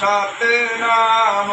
সাথে নাম